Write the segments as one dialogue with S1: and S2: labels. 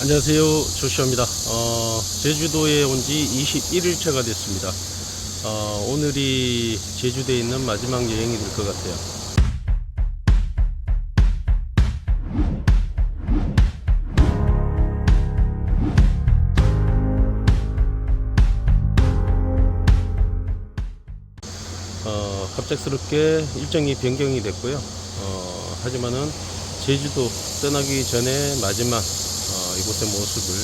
S1: 안녕하세요. 조시아입니다. 어, 제주도에 온 지 21일차가 됐습니다. 어, 오늘이 제주도에 있는 마지막 여행이 될 것 같아요. 어, 갑작스럽게 일정이 변경이 됐고요. 어, 하지만은 제주도 떠나기 전에 마지막 어, 이곳의 모습을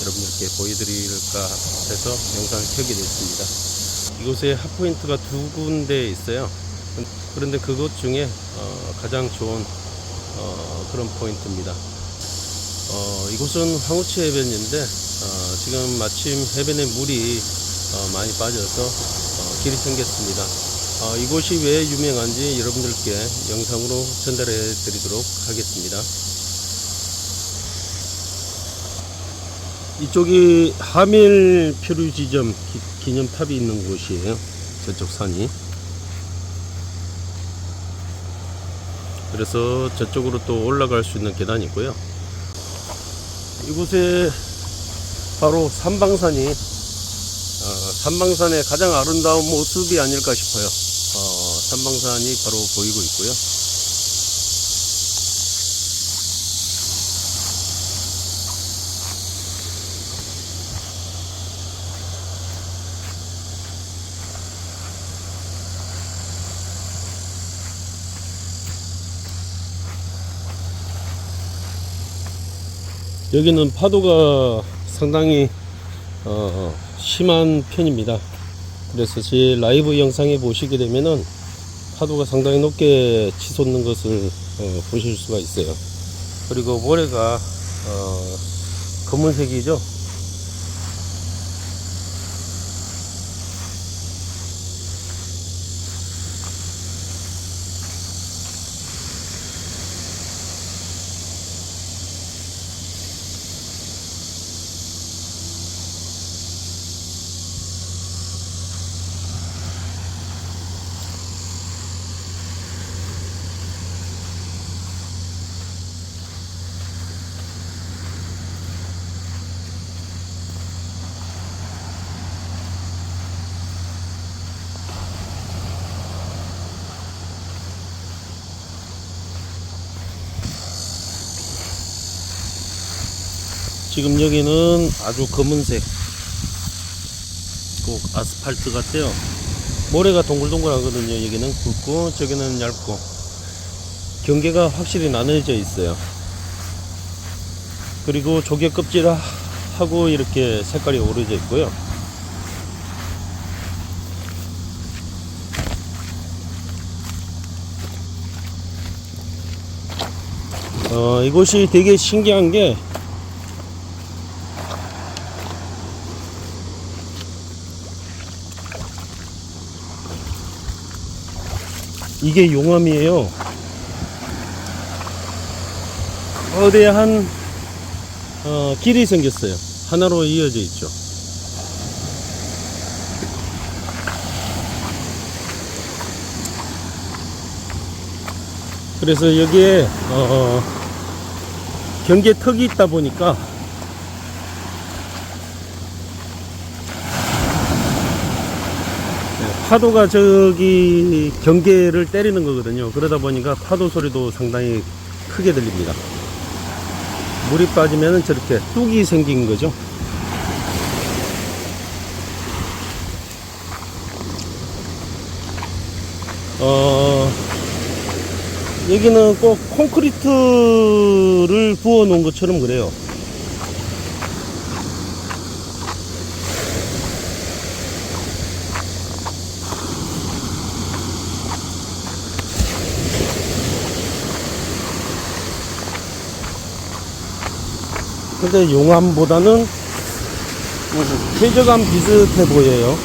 S1: 여러분들께 보여드릴까 해서 영상을 켜게 됐습니다. 이곳에 핫포인트가 두 군데 있어요. 그런데 그곳 중에 어, 가장 좋은 어, 그런 포인트입니다. 어, 이곳은 황우치 해변인데 어, 지금 마침 해변에 물이 어, 많이 빠져서 어, 길이 생겼습니다. 어, 이곳이 왜 유명한지 여러분들께 영상으로 전달해 드리도록 하겠습니다. 이쪽이 하밀 표류 지점 기- 기념탑이 있는 곳이에요. 저쪽 산이. 그래서 저쪽으로 또 올라갈 수 있는 계단이 있고요. 이곳에 바로 삼방산이 어, 삼방산의 가장 아름다운 모습이 아닐까 싶어요. 어, 삼방산이 바로 보이고 있고요. 여기는 파도가 상당히 어, 심한 편입니다. 그래서 제 라이브 영상에 보시게 되면은 파도가 상당히 높게 치솟는 것을 어, 보실 수가 있어요. 그리고 모래가 어, 검은색이죠. 지금 여기는 아주 검은색 꼭 아스팔트 같아요. 모래가 동글동글 하거든요. 여기는 굵고 저기는 얇고 경계가 확실히 나눠져 있어요. 그리고 조개 껍질하고 이렇게 색깔이 오려져 있고요. 어, 이곳이 되게 신기한 게 이게 용암이에요. 거대한 어, 길이 생겼어요. 하나로 이어져 있죠. 그래서 여기에 어, 경계턱이 있다 보니까 파도가 저기 경계를 때리는 거거든요. 그러다 보니까 파도 소리도 상당히 크게 들립니다. 물이 빠지면 저렇게 뚝이 생긴 거죠. 어, 여기는 꼭 콘크리트를 부어 놓은 것처럼 그래요. 근데 용암보다는 쾌적함 비슷해 보여요.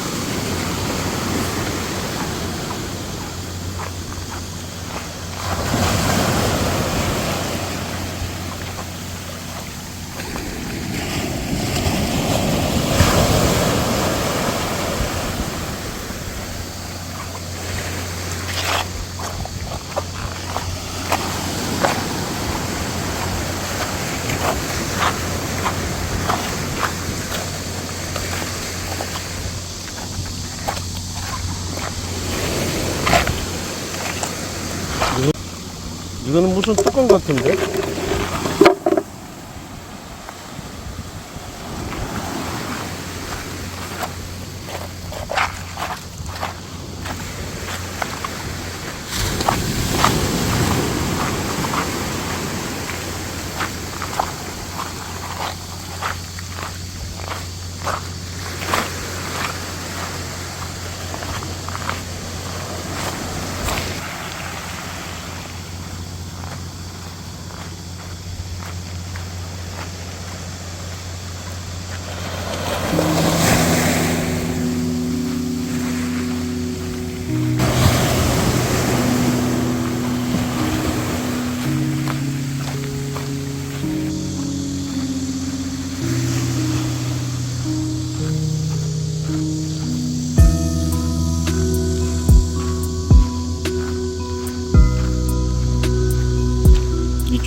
S1: 이거는 무슨 뚜껑 같은데?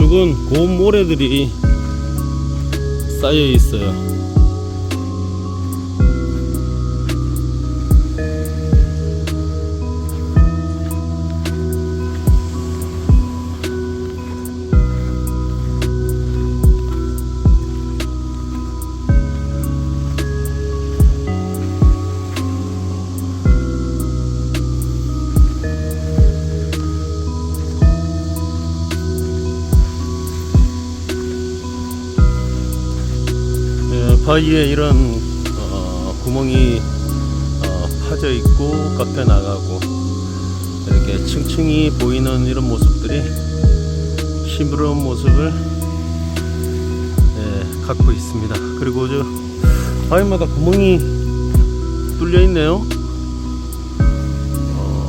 S1: 이쪽은 고운 모래들이 쌓여 있어요. 바위에 이런 어, 구멍이 어, 파져 있고 깎여 나가고 이렇게 층층이 보이는 이런 모습들이 시무러운 모습을 예, 갖고 있습니다. 그리고 저 바위마다 구멍이 뚫려 있네요. 어,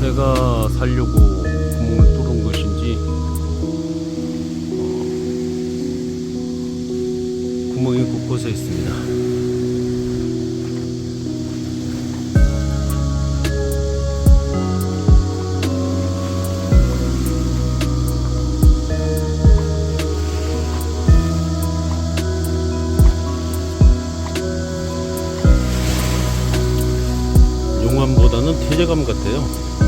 S1: 새가 살려고 곳곳에 있습니다. 용암보다는 태재감 같아요.